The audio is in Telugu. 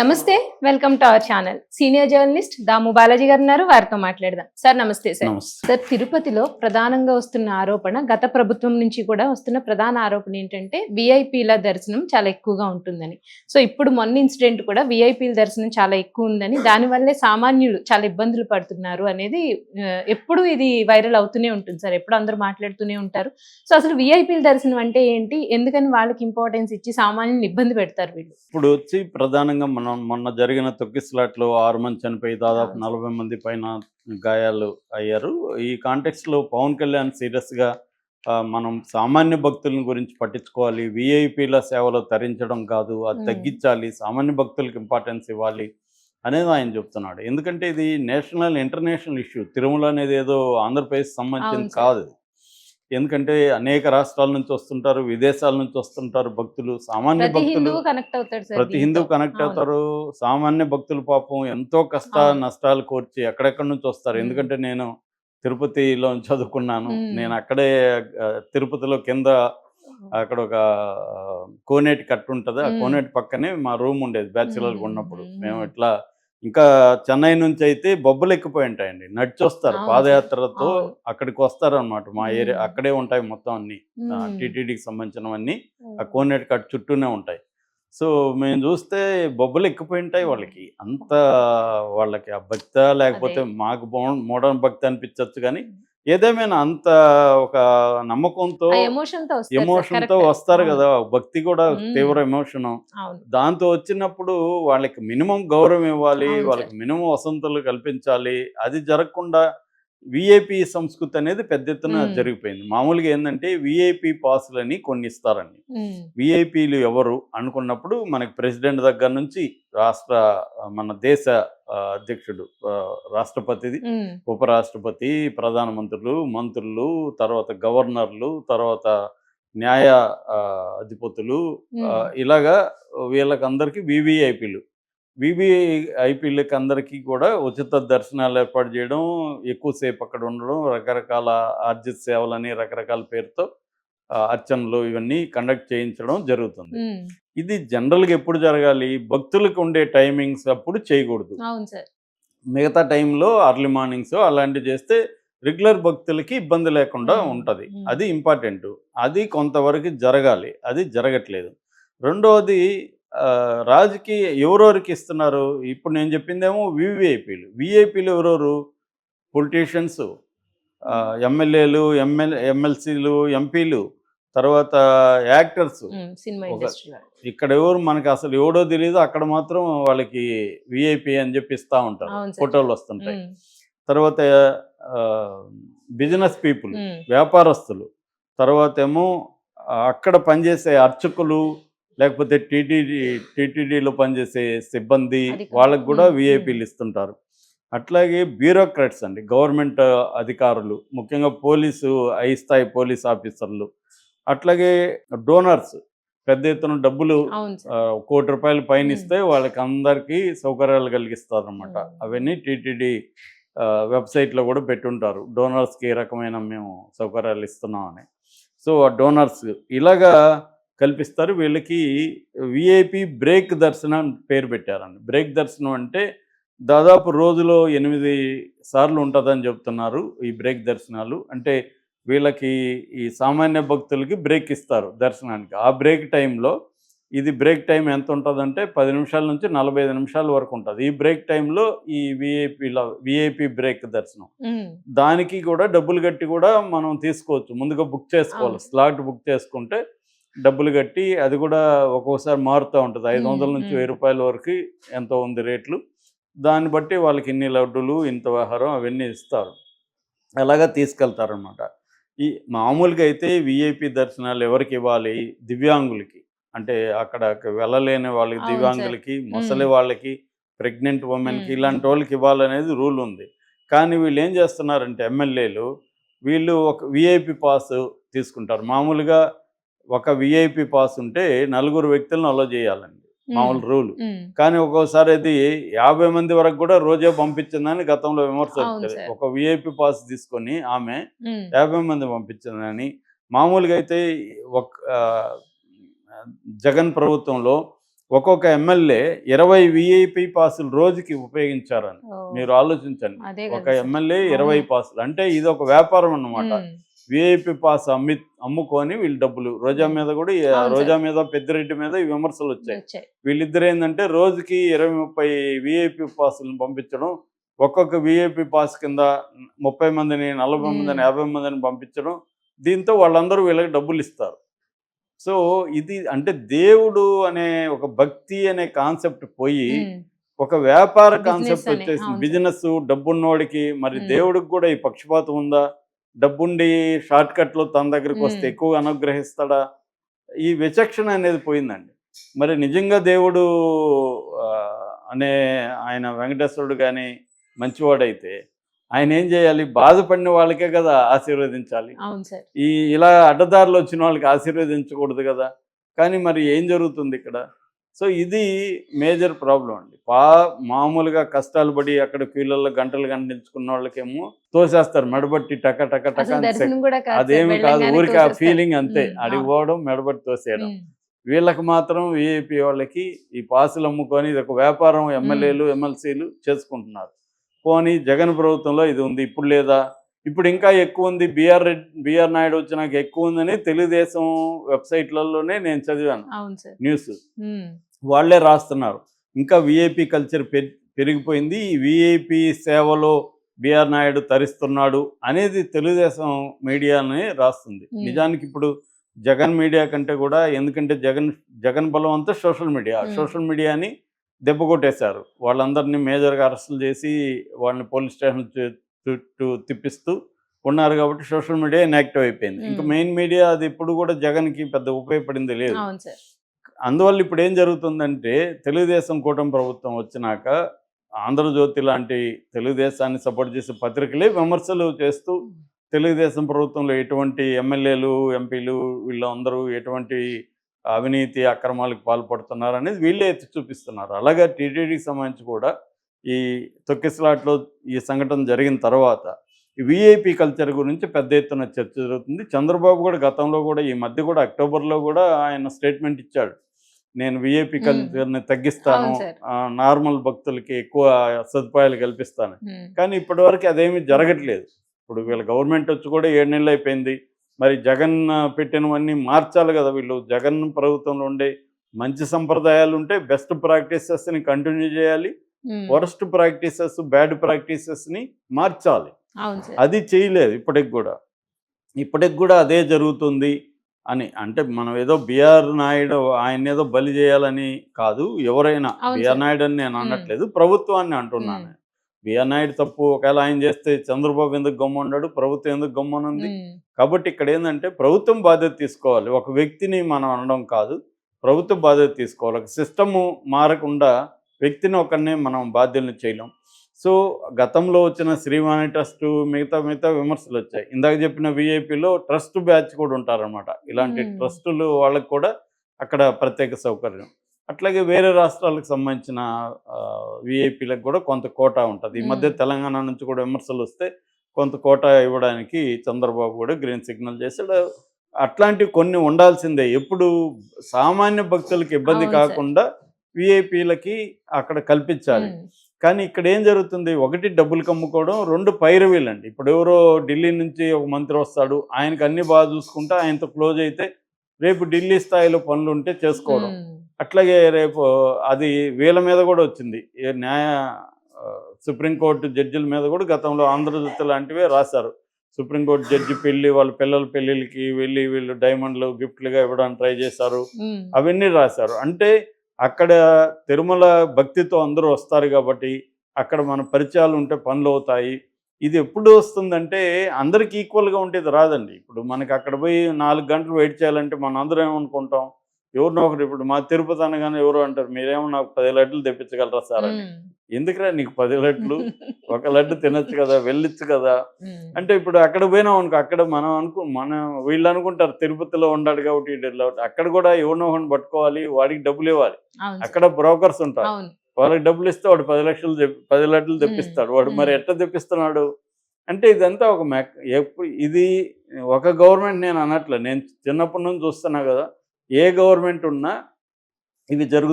నమస్తే welcome to our channel. Senior journalist Damu Balaji garu ఉన్నారు వారితో మాట్లాడదాం. సార్ నమస్తే సార్. సార్ తిరుపతిలో ప్రధానంగా వస్తున్న ఆరోపణ గత ప్రభుత్వం నుంచి కూడా వస్తున్న ప్రధాన ఆరోపణ ఏంటంటే విఐపీల దర్శనం చాలా ఎక్కువగా ఉంటుందని. సో ఇప్పుడు మొన్న ఇన్సిడెంట్ కూడా విఐపీల దర్శనం చాలా ఎక్కువ ఉందని దానివల్లే సామాన్యులు చాలా ఇబ్బందులు పడుతున్నారు అనేది ఎప్పుడు ఇది వైరల్ అవుతూనే ఉంటుంది సార్. ఎప్పుడు అందరూ మాట్లాడుతూనే ఉంటారు. సో అసలు విఐపీల దర్శనం అంటే ఏంటి? ఎందుకని వాళ్ళకి ఇంపార్టెన్స్ ఇచ్చి సామాన్యులు ఇబ్బంది పెడతారు వీళ్ళు? ఇప్పుడు వచ్చి ప్రధానంగా మనం మొన్న జరిగిన తొక్కిసలాట్లో ఆరు మంది చనిపోయి దాదాపు. నలభై మంది పైన గాయాలు అయ్యారు ఈ కాంటెక్స్ట్లో పవన్ కళ్యాణ్ సీరియస్గా ఆ, మనం సామాన్య భక్తుల గురించి పట్టించుకోవాలి విఐపీల సేవలు తరించడం కాదు అది. తగ్గించాలి సామాన్య భక్తులకు ఇంపార్టెన్స్ ఇవ్వాలి అనేది ఆయన చెప్తున్నాడు ఎందుకంటే ఇది నేషనల్ ఇంటర్నేషనల్ ఇష్యూ తిరుమల అనేది ఏదో ఆంధ్రప్రదేశ్ సంబంధించింది. కాదు ఎందుకంటే అనేక రాష్ట్రాల నుంచి వస్తుంటారు విదేశాల నుంచి వస్తుంటారు భక్తులు సామాన్య భక్తులు ప్రతి హిందూ. కనెక్ట్. అవుతారు సామాన్య భక్తుల పాపం ఎంతో కష్ట. నష్టాలు కోర్చి ఎక్కడెక్కడి నుంచి వస్తారు. ఎందుకంటే నేను తిరుపతిలో చదువుకున్నాను. నేను అక్కడే తిరుపతిలో కింద అక్కడ ఒక కోనేటి కట్టు ఉంటుంది ఆ. కోనేటి పక్కనే మా రూమ్ ఉండేది బ్యాచులర్గా. ఉన్నప్పుడు. మేము ఇట్లా ఇంకా చెన్నై నుంచి అయితే బొబ్బలు ఎక్కిపోయి ఉంటాయండి నడిచి వస్తారు అవును. పాదయాత్రతో. అక్కడికి వస్తారు అనమాట మా ఏరియా. అక్కడే ఉంటాయి మొత్తం అన్ని. టీటీడీకి సంబంధించినవన్నీ ఆ. కోనేటి కట్ చుట్టూనే ఉంటాయి సో మేము చూస్తే బొబ్బలు ఎక్కిపోయి ఉంటాయి వాళ్ళకి అంత వాళ్ళకి ఆ భక్త లేకపోతే. మాకు మోడర్న్ భక్తి అనిపించవచ్చు కానీ ఏదేమైనా అంత ఒక నమ్మకంతో ఎమోషన్తో వస్తారు. కదా భక్తి కూడా. తీవ్ర ఎమోషన్ దాంతో వచ్చినప్పుడు వాళ్ళకి మినిమం గౌరవం ఇవ్వాలి వాళ్ళకి మినిమం వసంతులు కల్పించాలి అది జరగకుండా విఐపి సంస్కృతి అనేది పెద్ద ఎత్తున. జరిగిపోయింది మామూలుగా ఏంటంటే విఐపి పాసులని కొన్ని ఇస్తారండి. విఐపీలు ఎవరు అనుకున్నప్పుడు మనకి ప్రెసిడెంట్ దగ్గర నుంచి రాష్ట్ర మన దేశ అధ్యక్షుడు రాష్ట్రపతిది. ఉపరాష్ట్రపతి ప్రధానమంత్రులు మంత్రులు తర్వాత గవర్నర్లు తర్వాత న్యాయ అధిపతులు. ఇలాగా వీళ్ళకందరికీ వివిఐపీలు వివిఐపీలకి అందరికీ కూడా ఉచిత దర్శనాలు ఏర్పాటు చేయడం ఎక్కువసేపు అక్కడ ఉండడం రకరకాల ఆర్జిత సేవలని రకరకాల పేరుతో అర్చనలు ఇవన్నీ కండక్ట్ చేయించడం జరుగుతుంది. ఇది జనరల్గా ఎప్పుడు జరగాలి? భక్తులకు ఉండే టైమింగ్స్ అప్పుడు చేయకూడదు. మిగతా టైంలో అర్లీ మార్నింగ్స్ అలాంటివి చేస్తే రెగ్యులర్ భక్తులకి ఇబ్బంది లేకుండా. ఉంటుంది. అది ఇంపార్టెంట్ అది కొంతవరకు జరగాలి. అది జరగట్లేదు. రెండవది ఆ, రాజకీయ ఎవరెవరికి ఇస్తున్నారు? ఇప్పుడు నేను చెప్పిందేమో వివిఐపీలు. విఐపీలు ఎవరెవరు? పొలిటీషియన్స్ ఎమ్మెల్యేలు ఎమ్మెల్ ఎమ్మెల్సీలు ఎంపీలు తర్వాత యాక్టర్స్. ఇక్కడ ఎవరు మనకి అసలు ఎవడో తెలియదు అక్కడ మాత్రం వాళ్ళకి విఐపి అని చెప్పి ఇస్తా ఉంటారు. ఫోటోలు వస్తుంటాయి. తర్వాత బిజినెస్ పీపుల్. వ్యాపారస్తులు. తర్వాత ఏమో అక్కడ పనిచేసే అర్చకులు లేకపోతే టీటీడీ టీటీడీలో పనిచేసే సిబ్బంది. వాళ్ళకి కూడా. విఐపీలు ఇస్తుంటారు అట్లాగే బ్యూరోక్రాట్స్ అండి గవర్నమెంట్ అధికారులు ముఖ్యంగా పోలీసు హై స్థాయి పోలీస్ ఆఫీసర్లు అట్లాగే డోనర్స్ పెద్ద ఎత్తున డబ్బులు కోటి రూపాయలు పైన. ఇస్తే వాళ్ళకి అందరికీ సౌకర్యాలు కలిగిస్తారు అనమాట మ్మ్. అవన్నీ టీటీడీ వెబ్సైట్లో కూడా పెట్టుంటారు డోనర్స్కి ఏ రకమైన మేము సౌకర్యాలు ఇస్తున్నామని సో ఆ డోనర్స్ ఇలాగా కల్పిస్తారు. వీళ్ళకి విఐపి బ్రేక్ దర్శనం అని పేరు పెట్టారండి. బ్రేక్ దర్శనం అంటే దాదాపు రోజులో ఎనిమిది సార్లు ఉంటుందని చెప్తున్నారు ఈ బ్రేక్ దర్శనాలు. అంటే వీళ్ళకి ఈ సామాన్య భక్తులకి బ్రేక్ ఇస్తారు దర్శనానికి. ఆ బ్రేక్ టైంలో ఇది బ్రేక్ టైం ఎంత ఉంటుందంటే పది నిమిషాల నుంచి నలభై ఐదు నిమిషాల వరకు ఉంటుంది. ఈ బ్రేక్ టైంలో ఈ విఐపిల విఐపి బ్రేక్ దర్శనం. దానికి కూడా డబ్బులు కట్టి కూడా మనం తీసుకోవచ్చు. ముందుగా బుక్ చేసుకోవాలి. స్లాట్ బుక్ చేసుకుంటే డబ్బులు కట్టి అది కూడా ఒక్కోసారి మారుతూ ఉంటుంది. ఐదు వందల నుంచి. వెయ్యి రూపాయల వరకు ఎంతో ఉంది రేట్లు. దాన్ని బట్టి వాళ్ళకి ఇన్ని లడ్డులు ఇంత వ్యవహారం అవన్నీ ఇస్తారు. అలాగా తీసుకెళ్తారనమాట ఈ మామూలుగా అయితే విఐపి దర్శనాలు ఎవరికి ఇవ్వాలి? దివ్యాంగులకి. అంటే అక్కడ వెళ్ళలేని వాళ్ళకి దివ్యాంగులకి ముసలి వాళ్ళకి ప్రెగ్నెంట్ ఉమెన్కి. ఇలాంటి వాళ్ళకి ఇవ్వాలనేది రూల్ ఉంది. కానీ వీళ్ళు ఏం చేస్తున్నారంటే ఎమ్మెల్యేలు వీళ్ళు ఒక విఐపి పాస్ తీసుకుంటారు. మామూలుగా ఒక విఐపి పాస్ ఉంటే నలుగురు వ్యక్తులను అలో చేయాలండి మామూలు రూల్. కానీ ఒక్కోసారి అది యాభై మంది వరకు కూడా రోజే పంపించిందని గతంలో విమర్శ సార్. ఒక విఐపి పాస్ తీసుకొని ఆమె. యాభై మంది పంపించిందని మామూలుగా అయితే ఒక జగన్ ప్రభుత్వంలో ఒక్కొక్క ఎమ్మెల్యే ఇరవై విఐపి పాసులు రోజుకి ఉపయోగించారని మీరు ఆలోచించండి ఒక. ఎమ్మెల్యే ఇరవై. పాసులు అంటే ఇది ఒక వ్యాపారం అన్నమాట విఐపి పాస్ అమ్మి అమ్ముకొని వీళ్ళు డబ్బులు. రోజా మీద కూడా రోజా మీద పెద్దిరెడ్డి మీద ఈ విమర్శలు వచ్చాయి. వీళ్ళిద్దరు ఏంటంటే రోజుకి ఇరవై ముప్పై విఐపి పాసులను పంపించడం ఒక్కొక్క విఐపి పాస్ కింద ముప్పై మందిని నలభై. మందిని యాభై మందిని పంపించడం దీంతో వాళ్ళందరూ వీళ్ళకి డబ్బులు ఇస్తారు. సో ఇది అంటే దేవుడు అనే ఒక భక్తి అనే కాన్సెప్ట్ పోయి ఒక వ్యాపార కాన్సెప్ట్ అనే, వచ్చేసి అవును. బిజినెస్ డబ్బున్నోడికి మరి. దేవుడికి కూడా ఈ పక్షపాతం ఉందా? డబ్బుండి షార్ట్ కట్లో తన దగ్గరికి వస్తే. ఎక్కువ అనుగ్రహిస్తాడా? ఈ విచక్షణ అనేది పోయిందండి. మరి నిజంగా దేవుడు అనే ఆయన వెంకటేశ్వరుడు కానీ మంచివాడైతే ఆయన ఏం చేయాలి? బాధపడిన వాళ్ళకే కదా ఆశీర్వదించాలి. ఈ ఇలా అడ్డదారిలో వచ్చిన వాళ్ళకి ఆశీర్వదించకూడదు కదా. కానీ మరి ఏం జరుగుతుంది ఇక్కడ? సో ఇది మేజర్ ప్రాబ్లం అండి. పా మామూలుగా కష్టాలు పడి అక్కడ క్యూలలో గంటలు గంట నిల్చుకున్న వాళ్ళకేమో తోసేస్తారు. మెడబట్టి టక టక టక అదేమి కాదు ఊరికి ఆ. ఫీలింగ్ అంతే. అడిగిపోవడం మెడబట్టి తోసేయడం. వీళ్ళకి మాత్రం విఐపి వాళ్ళకి ఈ పాసులు అమ్ముకొని ఇది ఒక వ్యాపారం ఎమ్మెల్యేలు ఎమ్మెల్సీలు చేసుకుంటున్నారు. పోనీ జగన్ ప్రభుత్వంలో ఇది ఉంది ఇప్పుడు లేదా? ఇప్పుడు ఇంకా ఎక్కువ ఉంది. బీఆర్ రెడ్డి బీఆర్ నాయుడు వచ్చినాక ఎక్కువ ఉందని తెలుగుదేశం వెబ్సైట్లలోనే నేను చదివాను. న్యూస్. వాళ్ళే రాస్తున్నారు. ఇంకా విఐపి కల్చర్ పెరి పెరిగిపోయింది. ఈ విఐపి సేవలో బిఆర్ నాయుడు తరిస్తున్నాడు అనేది తెలుగుదేశం మీడియాని రాస్తుంది. నిజానికి ఇప్పుడు జగన్ మీడియా కంటే కూడా ఎందుకంటే జగన్ జగన్ బలం అంతా సోషల్ మీడియా. సోషల్ మీడియాని దెబ్బ కొట్టేశారు. వాళ్ళందరినీ మేజర్గా అరెస్టులు చేసి వాళ్ళని పోలీస్ స్టేషన్ చుట్టూ తిప్పిస్తూ ఉన్నారు కాబట్టి సోషల్ మీడియా ఇన్యాక్టివ్ అయిపోయింది. ఇంకా. మెయిన్ మీడియా అది ఇప్పుడు కూడా జగన్కి పెద్ద ఉపయోగపడింది లేదు. అందువల్ల ఇప్పుడు ఏం జరుగుతుందంటే తెలుగుదేశం కూటమి ప్రభుత్వం వచ్చినాక ఆంధ్రజ్యోతి లాంటి తెలుగుదేశాన్ని సపోర్ట్ చేసే పత్రికలే విమర్శలు చేస్తూ తెలుగుదేశం ప్రభుత్వంలో ఎటువంటి ఎమ్మెల్యేలు ఎంపీలు వీళ్ళందరూ ఎటువంటి అవినీతి అక్రమాలకు పాల్పడుతున్నారు అనేది వీళ్ళే ఎత్తి చూపిస్తున్నారు. అలాగే టీటీడీకి సంబంధించి కూడా ఈ తొక్కిసలాట్లో ఈ సంఘటన జరిగిన తర్వాత విఐపి కల్చర్ గురించి పెద్ద ఎత్తున చర్చ జరుగుతుంది. చంద్రబాబు కూడా గతంలో కూడా ఈ మధ్య కూడా అక్టోబర్లో కూడా ఆయన స్టేట్మెంట్ ఇచ్చాడు. నేను విఐపి. కల్చర్ని తగ్గిస్తాను. నార్మల్ భక్తులకి ఎక్కువ సదుపాయాలు కల్పిస్తాను. కానీ ఇప్పటివరకు అదేమీ జరగట్లేదు. ఇప్పుడు వీళ్ళ గవర్నమెంట్ వచ్చి కూడా ఏడు నెలలు అయిపోయింది. మరి జగన్ పెట్టినవన్నీ మార్చాలి కదా వీళ్ళు. జగన్ ప్రభుత్వంలో ఉండే మంచి సంప్రదాయాలు ఉంటే బెస్ట్ ప్రాక్టీసెస్ని కంటిన్యూ చేయాలి. వరస్ట్ ప్రాక్టీసెస్ బ్యాడ్ ప్రాక్టీసెస్ని మార్చాలి. అది చేయలేదు ఇప్పటికి కూడా. ఇప్పటికి కూడా అదే జరుగుతుంది. అని. అంటే మనం ఏదో బిఆర్ నాయుడు ఆయన ఏదో బలి చేయాలని కాదు ఎవరైనా బిఆర్. నాయుడు అని నేను. అనట్లేదు ప్రభుత్వాన్ని అంటున్నాను. బిఆర్ నాయుడు తప్పు ఒకవేళ ఆయన చేస్తే చంద్రబాబు ఎందుకు గమ్మున్నాడు ప్రభుత్వం ఎందుకు గమ్మునుంది కాబట్టి ఇక్కడ ఏంటంటే ప్రభుత్వం బాధ్యత తీసుకోవాలి. ఒక వ్యక్తిని మనం అనడం కాదు ప్రభుత్వం బాధ్యత తీసుకోవాలి. ఒక సిస్టము మారకుండా వ్యక్తిని ఒకరిని మనం బాధ్యుల్ని చేయలేం. సో గతంలో వచ్చిన శ్రీవాణి ట్రస్ట్ మిగతా మిగతా విమర్శలు వచ్చాయి. ఇందాక చెప్పిన విఐపిలో ట్రస్ట్ బ్యాచ్ కూడా ఉంటారనమాట ఇలాంటి. ట్రస్టులు వాళ్ళకి కూడా అక్కడ ప్రత్యేక సౌకర్యం. అట్లాగే వేరే రాష్ట్రాలకు సంబంధించిన విఐపీలకు కూడా కొంత కోటా ఉంటుంది. ఈ మధ్య. తెలంగాణ నుంచి కూడా విమర్శలు వస్తే కొంత కోటా ఇవ్వడానికి చంద్రబాబు కూడా గ్రీన్ సిగ్నల్ చేశాడు. అట్లాంటివి కొన్ని ఉండాల్సిందే. ఎప్పుడు సామాన్య భక్తులకి ఇబ్బంది. కాకుండా విఐపీలకి అక్కడ కల్పించాలి. కానీ ఇక్కడ ఏం జరుగుతుంది? ఒకటి డబ్బులు కమ్ముకోవడం రెండు పైరవీలండి. ఇప్పుడు ఎవరో ఢిల్లీ నుంచి ఒక మంత్రి వస్తాడు ఆయనకు అన్ని బాగా చూసుకుంటే ఆయనతో క్లోజ్ అయితే రేపు ఢిల్లీ స్థాయిలో పనులు ఉంటే చేసుకోవడం అట్లాగే రేపు అది వీళ్ళ మీద కూడా వచ్చింది. న్యాయ సుప్రీంకోర్టు జడ్జిల మీద కూడా గతంలో ఆంధ్రజ్యోతి లాంటివే రాశారు. సుప్రీంకోర్టు జడ్జి పెళ్ళి వాళ్ళ పిల్లల పెళ్ళిళ్ళకి వెళ్ళి వీళ్ళు డైమండ్లు గిఫ్ట్లుగా ఇవ్వడానికి ట్రై చేశారు. అవన్నీ రాశారు. అంటే అక్కడ తిరుమల భక్తితో అందరూ వస్తారు కాబట్టి అక్కడ మన పరిచయాలు ఉంటే పనులు అవుతాయి. ఇది ఎప్పుడు వస్తుందంటే అందరికి ఈక్వల్గా ఉండేది రాదండి. ఇప్పుడు మనకి అక్కడ పోయి నాలుగు గంటలు వెయిట్ చేయాలంటే మనం అందరం ఏమనుకుంటాం? ఎవరినో ఒకరు ఇప్పుడు మా తిరుపతి అనగానే ఎవరు అంటారు మీరేమో నాకు పది లడ్లు తెప్పించగలరా సార్? అని. ఎందుకురా నీకు పది లడ్లు? ఒక లడ్డు తినొచ్చు కదా వెళ్ళొచ్చు కదా? అంటే ఇప్పుడు అక్కడ పోయినాం అనుకో అక్కడ మనం అనుకు మనం వీళ్ళు అనుకుంటారు తిరుపతిలో ఉన్నాడు కాబట్టి. అక్కడ కూడా ఎవరినో ఒకరిని పట్టుకోవాలి వాడికి డబ్బులు ఇవ్వాలి. అక్కడ బ్రోకర్స్ ఉంటారు. వాళ్ళకి డబ్బులు ఇస్తే వాడు పది లక్షలు పది లడ్లు తెప్పిస్తాడు. వాడు మరి. ఎట్లా తెప్పిస్తున్నాడు? అంటే ఇదంతా ఒక మెక్ ఇది ఒక గవర్నమెంట్ నేను అనట్లే. నేను చిన్నప్పటి నుంచి చూస్తున్నా కదా ఏ గవర్నమెంట్ ఉన్నా ఇవి జరుగు